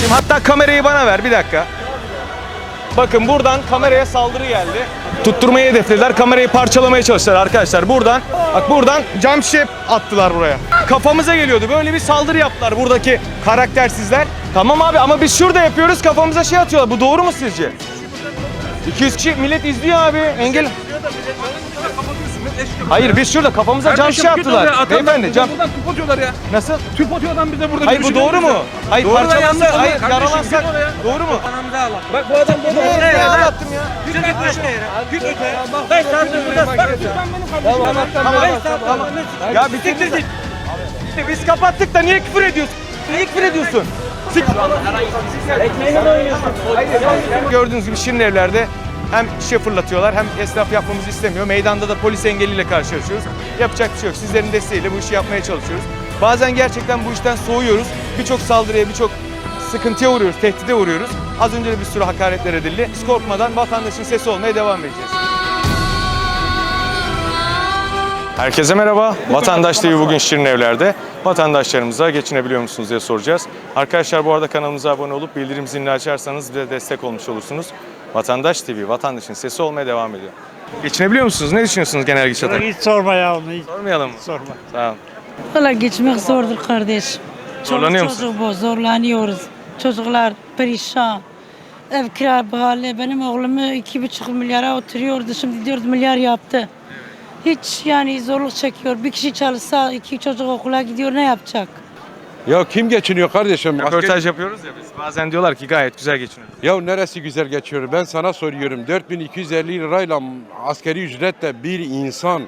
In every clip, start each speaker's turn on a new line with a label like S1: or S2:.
S1: Şimdi hatta kamerayı bana ver bir dakika. Bakın buradan kameraya saldırı geldi. Tutturmayı hedeflediler. Kamerayı parçalamaya çalıştılar arkadaşlar. Buradan bak buradan cam şişe attılar buraya. Kafamıza geliyordu. Böyle bir saldırı yaptılar buradaki karaktersizler. Tamam abi ama biz şurada yapıyoruz kafamıza şey atıyorlar. Bu doğru mu sizce? 200 kişi millet izliyor abi. Engel. Hayır biz şurada kafamıza cam şişe attılar. Beyefendi cam.
S2: Buradan tüp atıyorlar ya.
S1: Nasıl?
S2: Tüp atıyor adam bize burada.
S1: Hayır bu doğru
S2: bize.
S1: mu? Hayır
S2: Doğru da
S1: parçalansa,
S2: yanlış ama
S1: hayır
S2: kardeşim,
S1: yaralansak doğru mu?
S2: Bak bu adam burada.
S1: Ne, ne anlattım ya?
S2: Git öte. Git öte. Beş saattir burada. Bak lütfen benim kardeşim.
S1: Tamam,
S2: saat
S1: tamam.
S2: tamam.
S1: Ya bitirdik. Biz kapattık da niye küfür ediyorsun? Niye küfür ediyorsun? Sik. Gördüğünüz gibi şirin evlerde hem şişe fırlatıyorlar hem esnaf yapmamızı istemiyor. Meydanda da polis engeliyle karşılaşıyoruz. Yapacak bir şey yok. Sizlerin desteğiyle bu işi yapmaya çalışıyoruz. Bazen gerçekten bu işten soğuyoruz. Birçok saldırıya, birçok sıkıntıya uğruyoruz, tehdide uğruyoruz. Az önce de bir sürü hakaretler edildi. Biz korkmadan vatandaşın sesi olmaya devam edeceğiz. Herkese merhaba. Vatandaş TV bugün Şirin Evler'de. Vatandaşlarımıza geçinebiliyor musunuz diye soracağız. Arkadaşlar bu arada kanalımıza abone olup bildirim zilini açarsanız bize destek olmuş olursunuz. Vatandaş TV, vatandaşın sesi olmaya devam ediyor. Geçinebiliyor musunuz? Ne düşünüyorsunuz genel gidişata?
S3: Hiç sorma ya onu hiç
S1: Sormayalım mı?
S3: sorma.
S1: Sağ olun.
S4: Valla geçmek zordur kardeş. Çoluk
S1: Zorlanıyor musun?
S4: Çocuk bu, zorlanıyoruz. Çocuklar perişan. Ev kira pahalı. Benim oğlumu iki buçuk milyara oturuyordu. Şimdi dört milyar yaptı. Hiç yani zorluk çekiyor. Bir kişi çalışsa iki çocuk okula gidiyor ne yapacak?
S5: Ya kim geçiniyor kardeşim?
S1: Röportaj yapıyoruz ya biz. Bazen diyorlar ki gayet güzel geçiniyoruz.
S5: Ya neresi güzel geçiyor? Ben sana soruyorum. 4250 lirayla askeri ücretle bir insan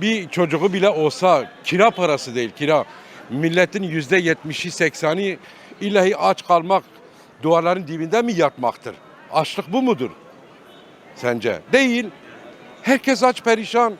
S5: bir çocuğu bile olsa kira parası değil kira. Milletin yüzde yetmişi sekseni ilahi aç kalmak duvarların dibinde mi yatmaktır? Açlık bu mudur? Sence? Değil. Herkes aç perişan.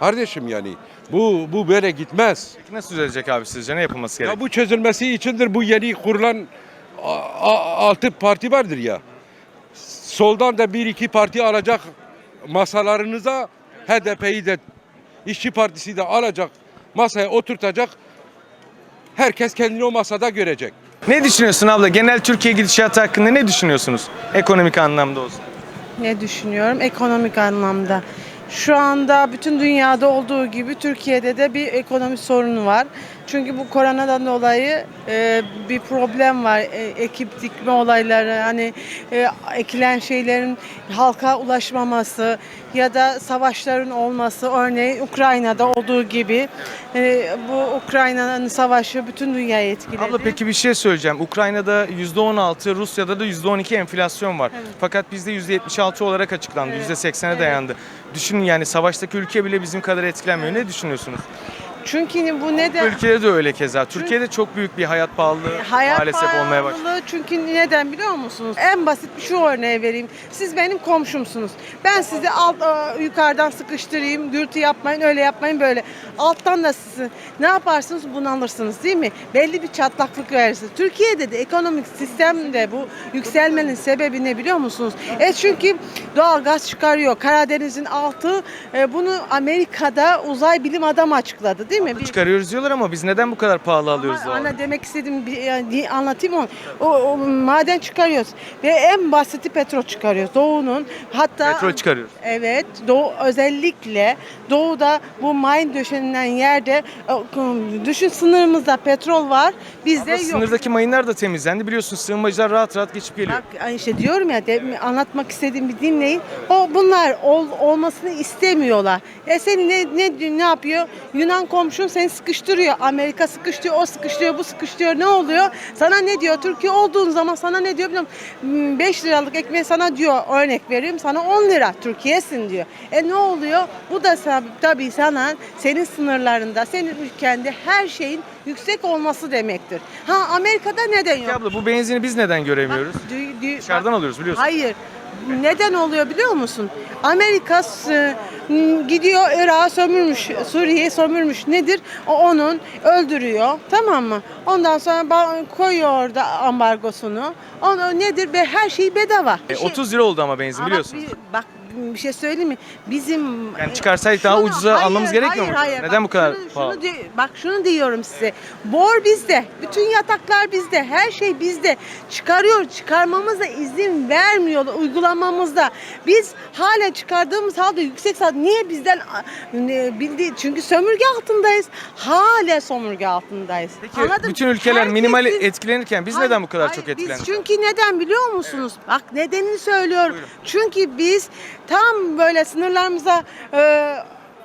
S5: Kardeşim yani bu bu böyle gitmez.
S1: Peki nasıl düzelecek abi sizce? Ne yapılması gerek?
S5: Ya bu çözülmesi içindir bu yeni kurulan a- a- altı parti vardır ya. Soldan da bir iki parti alacak masalarınıza HDP'yi de İşçi Partisi de alacak masaya oturtacak. Herkes kendini o masada görecek.
S1: Ne düşünüyorsun abla? Genel Türkiye gidişatı hakkında ne düşünüyorsunuz? Ekonomik anlamda olsun.
S6: Ne düşünüyorum ekonomik anlamda? Şu anda bütün dünyada olduğu gibi Türkiye'de de bir ekonomi sorunu var. Çünkü bu koronadan dolayı e, bir problem var. E, ekip dikme olayları, hani e, ekilen şeylerin halka ulaşmaması ya da savaşların olması. Örneğin Ukrayna'da olduğu gibi e, bu Ukrayna'nın savaşı bütün dünyayı etkiledi.
S1: Abla peki bir şey söyleyeceğim. Ukrayna'da %16, Rusya'da da %12 enflasyon var. Fakat bizde %76 olarak açıklandı. %80'e dayandı. Düşünün yani savaştaki ülke bile bizim kadar etkilenmiyor. Ne düşünüyorsunuz?
S6: Çünkü bu neden?
S1: ülkede de öyle keza. Türkiye'de çok büyük bir hayat pahalılığı
S6: Hayat
S1: maalesef olmaya başladı.
S6: pahalılığı çünkü neden biliyor musunuz? En basit bir şu örneği vereyim. Siz benim komşumsunuz. Ben sizi alt e, yukarıdan sıkıştırayım, gürültü yapmayın, öyle yapmayın, böyle. Alttan da sizi ne yaparsınız? Bunalırsınız değil mi? Belli bir çatlaklık verirsiniz. Türkiye'de de ekonomik sistemde bu yükselmenin sebebi ne biliyor musunuz? E çünkü doğal gaz çıkarıyor. Karadeniz'in altı e, bunu Amerika'da uzay bilim adamı açıkladı değil mi? Bir-
S1: Çıkarıyoruz diyorlar ama biz neden bu kadar pahalı alıyoruz
S6: ama ana demek istediğim bir yani anlatayım onu. O, o maden çıkarıyoruz ve en basiti petrol çıkarıyoruz. Doğu'nun hatta
S1: Petrol çıkarıyoruz.
S6: Evet, Doğu özellikle Doğu'da bu mine döşenilen yerde e, düşün sınırımızda petrol var. Bizde yok.
S1: sınırdaki mayınlar da temizlendi. Biliyorsun sığınmacılar rahat rahat geçip geliyor.
S6: Bak işte diyorum ya de, anlatmak istediğim bir dinleyin. O bunlar ol, olmasını istemiyorlar. E seni ne ne ne yapıyor? Yunan komşun seni sıkıştırıyor. Amerika sıkıştırıyor, o sıkıştırıyor, bu sıkıştırıyor. Ne oluyor? Sana ne diyor? Türkiye olduğun zaman sana ne diyor biliyor musun? 5 liralık ekmeği sana diyor örnek vereyim sana 10 lira Türkiye'sin diyor. E ne oluyor? Bu da tabii, sana senin sınırlarında, senin ülkende her şeyin yüksek olması demektir. Ha Amerika'da neden yok?
S1: Abla bu benzini biz neden göremiyoruz?
S6: Dü- dü-
S1: Dışarıdan
S6: bak-
S1: alıyoruz biliyorsun.
S6: Hayır. Neden oluyor biliyor musun? Amerika gidiyor Irak'a sömürmüş, Suriye'yi sömürmüş. Nedir? O onun öldürüyor. Tamam mı? Ondan sonra koyuyor orada ambargosunu. Onu nedir? Ve her şey bedava.
S1: E, 30 lira oldu ama benzin
S6: Ama
S1: biliyorsun.
S6: bir- bak bir şey söyleyeyim mi? Bizim
S1: Yani çıkarsaydık daha ucuza almamız gerekmiyor mu? Neden bu kadar
S6: şunu-
S1: pahalı?
S6: şunu di- bak şunu diyorum size. Bor bizde. Bütün yataklar bizde. Her şey bizde. Çıkarıyor. Çıkarmamıza izin vermiyor uygulamamızda. Biz hala çıkardığımız halde yüksek saat niye bizden ne, bildi çünkü sömürge altındayız. Hala sömürge altındayız.
S1: Peki
S6: Anladın mı?
S1: bütün ülkeler
S6: Herkesin-
S1: minimali etkilenirken biz
S6: Hayır,
S1: neden bu kadar
S6: hayır,
S1: çok etkilendik?
S6: Biz çünkü neden biliyor musunuz? Bak nedenini söylüyorum. Çünkü biz tam böyle sınırlarımıza e,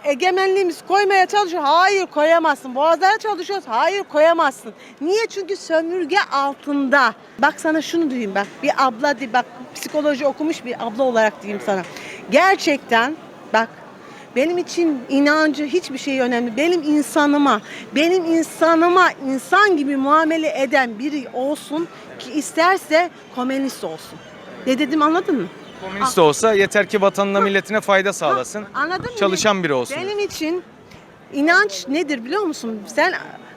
S6: egemenliğimiz koymaya çalışıyor. Hayır koyamazsın. Boğazlara çalışıyoruz. Hayır koyamazsın. Niye? Çünkü sömürge altında. Bak sana şunu diyeyim bak. Bir abla di bak psikoloji okumuş bir abla olarak diyeyim sana. Gerçekten bak benim için inancı hiçbir şey önemli. Benim insanıma, benim insanıma insan gibi muamele eden biri olsun ki isterse komünist olsun. Ne dedim anladın mı?
S1: Komünist olsa yeter ki vatanına milletine fayda sağlasın.
S6: Anladın mı?
S1: Çalışan biri olsun.
S6: Benim için inanç nedir biliyor musun? Sen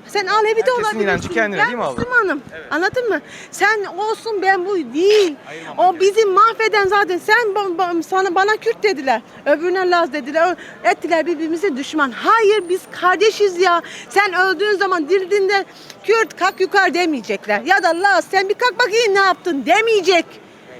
S6: sen Alevi de
S1: Herkesin
S6: olabilirsin.
S1: inancı kendine
S6: ben
S1: değil mi abla?
S6: Müslümanım. Anladın mı? Sen olsun ben bu değil. o bizi mahveden zaten sen ba- ba- sana bana Kürt dediler. Öbürüne Laz dediler. Ö- Ettiler birbirimize düşman. Hayır biz kardeşiz ya. Sen öldüğün zaman dirildiğinde Kürt kalk yukarı demeyecekler. Ya da Laz sen bir kalk bakayım ne yaptın demeyecek.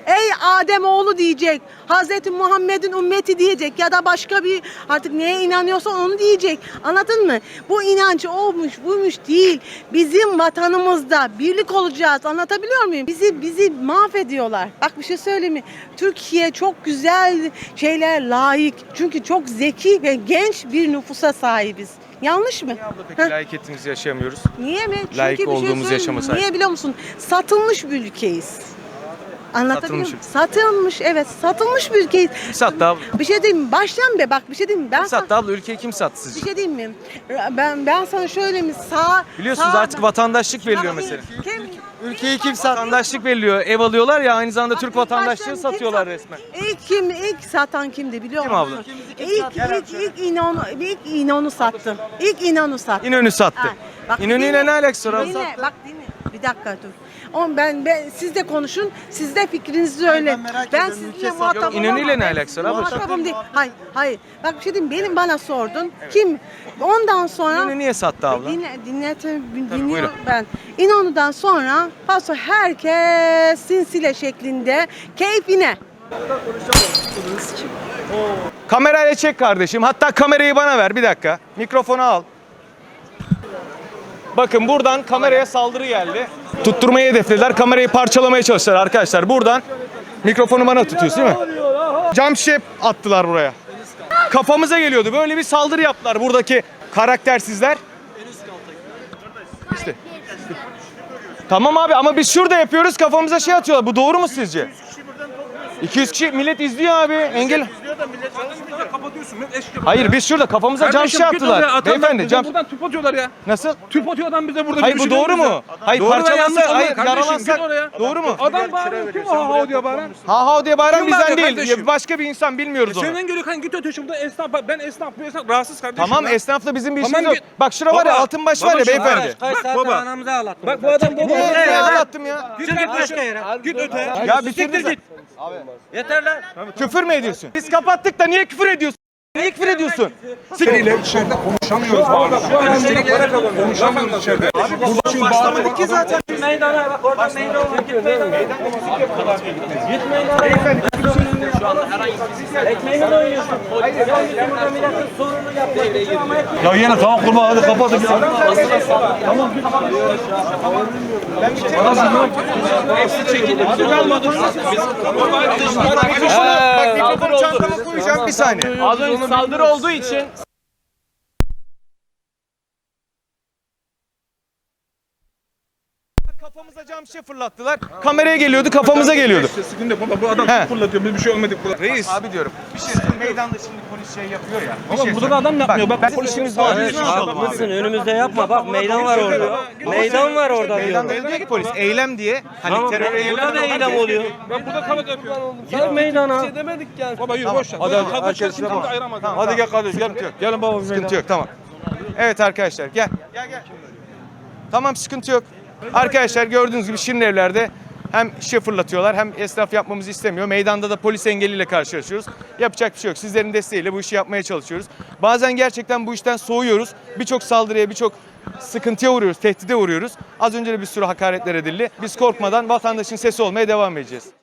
S6: Ey Adem oğlu diyecek. Hazreti Muhammed'in ümmeti diyecek ya da başka bir artık neye inanıyorsa onu diyecek. Anladın mı? Bu inancı olmuş, buymuş değil. Bizim vatanımızda birlik olacağız. Anlatabiliyor muyum? Bizi bizi mahvediyorlar. Bak bir şey söyleyeyim mi? Türkiye çok güzel şeyler layık. Çünkü çok zeki ve genç bir nüfusa sahibiz. Yanlış mı?
S1: Abla peki
S6: Heh.
S1: layıkiyetimizi yaşayamıyoruz.
S6: Niye mi? Çünkü
S1: Layık
S6: bir şey
S1: olduğumuz
S6: söyleyeyim mi?
S1: yaşama sahip.
S6: Niye biliyor musun? Satılmış bir ülkeyiz. Anlatabiliyor muyum? Satılmış evet satılmış bir ülkeyiz.
S1: Kim sattı abla?
S6: Bir şey diyeyim mi? Baştan be bak bir şey diyeyim mi? Ben
S1: Kim
S6: sana,
S1: sattı abla? Ülkeyi kim sattı
S6: bir
S1: sizce?
S6: şey diyeyim mi? Ben ben sana şöyle mi? Sağ
S1: Biliyorsunuz
S6: sağ-
S1: artık vatandaşlık veriliyor mesela.
S6: Kim,
S1: Ülkeyi kim sattı? Vatandaşlık veriliyor. Ev alıyorlar ya aynı zamanda
S6: Bak,
S1: Türk vatandaşlığı
S6: baştan
S1: satıyorlar resmen.
S6: İlk kim ilk satan kimdi biliyor
S1: Kim
S6: musun?
S1: abla?
S6: İlk ilk ilk İnönü ilk İnönü sattı. İlk İnönü sattı.
S1: İnönü sattı.
S6: Bak
S1: İnönü'yle
S6: dinle,
S1: ne alakası var?
S6: Dinle, bak dinle. Bir dakika dur. Oğlum ben, ben siz de konuşun. Siz de fikrinizi söyle. Ben, sizinle muhatabım.
S1: Yok, İnönü'yle ne
S6: ben
S1: alakası var?
S6: Muhatabım değil. Hayır, hayır. Bak bir şey diyeyim. Benim bana sordun. Kim? Ondan sonra
S1: İnönü niye sattı abla?
S6: Dinle, dinle, tabii, dinliyorum ben. İnönü'den sonra paso herkes sinsile şeklinde keyfine.
S1: Kamerayla çek kardeşim. Hatta kamerayı bana ver bir dakika. Mikrofonu al. Bakın buradan kameraya saldırı geldi. Tutturmayı hedeflediler. Kamerayı parçalamaya çalıştılar arkadaşlar. Buradan mikrofonu bana tutuyorsun değil mi? Cam şişe attılar buraya. Kafamıza geliyordu. Böyle bir saldırı yaptılar buradaki karaktersizler. İşte. Tamam abi ama biz şurada yapıyoruz kafamıza şey atıyorlar. Bu doğru mu sizce? 200 kişi millet izliyor abi. Engel.
S2: Kapatıyorsun. Ben eşlik
S1: Hayır biz şurada kafamıza cam şişe attılar. Beyefendi cam.
S2: Buradan tüp atıyorlar ya.
S1: Nasıl?
S2: Tüp atıyor adam bize burada.
S1: Hayır bu doğru mu? Hayır parçalansa, hayır
S2: oraya.
S1: doğru mu?
S2: Adam bağırıyor. Kim o ha ha diyor bağıran?
S1: Ha ha diye bağıran bizden değil. Başka bir insan bilmiyoruz onu.
S2: Senden geliyor kan git öte şurada esnaf ben esnaf bu esnaf rahatsız kardeşim.
S1: Tamam esnafla bizim bir işimiz yok. Bak şura var ya altın baş var ya beyefendi.
S2: Bak baba. Bak bu adam Git
S1: ne anlattım ya?
S2: Git öte. Git öte.
S1: Ya bitirdin git. Yeter lan. Küfür mü ediyorsun? Biz kapattık da niye küfür ediyorsun? Niye küfür ediyorsun?
S5: İçeride konuşamıyoruz bazen. Konuşamıyoruz içeride. Burada şimdi başlamadık ki zaten.
S2: Meydana bak oradan meydan var. Git meydana. Git meydana. Ekmeğini doyuyorsun. Gel burada milletin sorunu yapmak.
S3: Ya yine tamam kurma hadi ya.
S1: Bak mikrofonu çantama koyacağım bir saniye.
S7: Az önce saldırı olduğu için
S1: Kafamıza cam şişe fırlattılar. Kameraya geliyordu kafamıza geliyordu.
S2: İşte sıkıntı yok baba bu adam
S1: He.
S2: fırlatıyor biz bir şey olmadık burada.
S1: Reis. Abi diyorum. Bir şey meydanda şimdi polis şey yapıyor ya. Bir
S2: Ama
S1: şey
S2: burada da adam yapmıyor. Bak, polis-
S1: işimiz var.
S7: Evet,
S1: Biz ne yapalım
S7: haklısın
S1: abi?
S7: önümüzde yapma bak meydan var orada. Meydan var orada
S1: Meydanda
S7: diyorum.
S1: diyor ki polis eylem diye. Hani terör
S7: burada da eylem oluyor.
S2: Ben burada kavga yapıyorum.
S7: Git meydana.
S2: Baba yürü boş ver.
S1: Hadi, herkes
S3: Hadi gel kardeş gel. Gelin baba bir
S1: Sıkıntı yok tamam. Evet arkadaşlar gel. Gel gel. Tamam sıkıntı yok. Arkadaşlar gördüğünüz gibi Şirin evlerde hem şişe fırlatıyorlar hem esnaf yapmamızı istemiyor. Meydanda da polis engeliyle karşılaşıyoruz. Yapacak bir şey yok. Sizlerin desteğiyle bu işi yapmaya çalışıyoruz. Bazen gerçekten bu işten soğuyoruz. Birçok saldırıya, birçok sıkıntıya uğruyoruz, tehdide uğruyoruz. Az önce de bir sürü hakaretler edildi. Biz korkmadan vatandaşın sesi olmaya devam edeceğiz.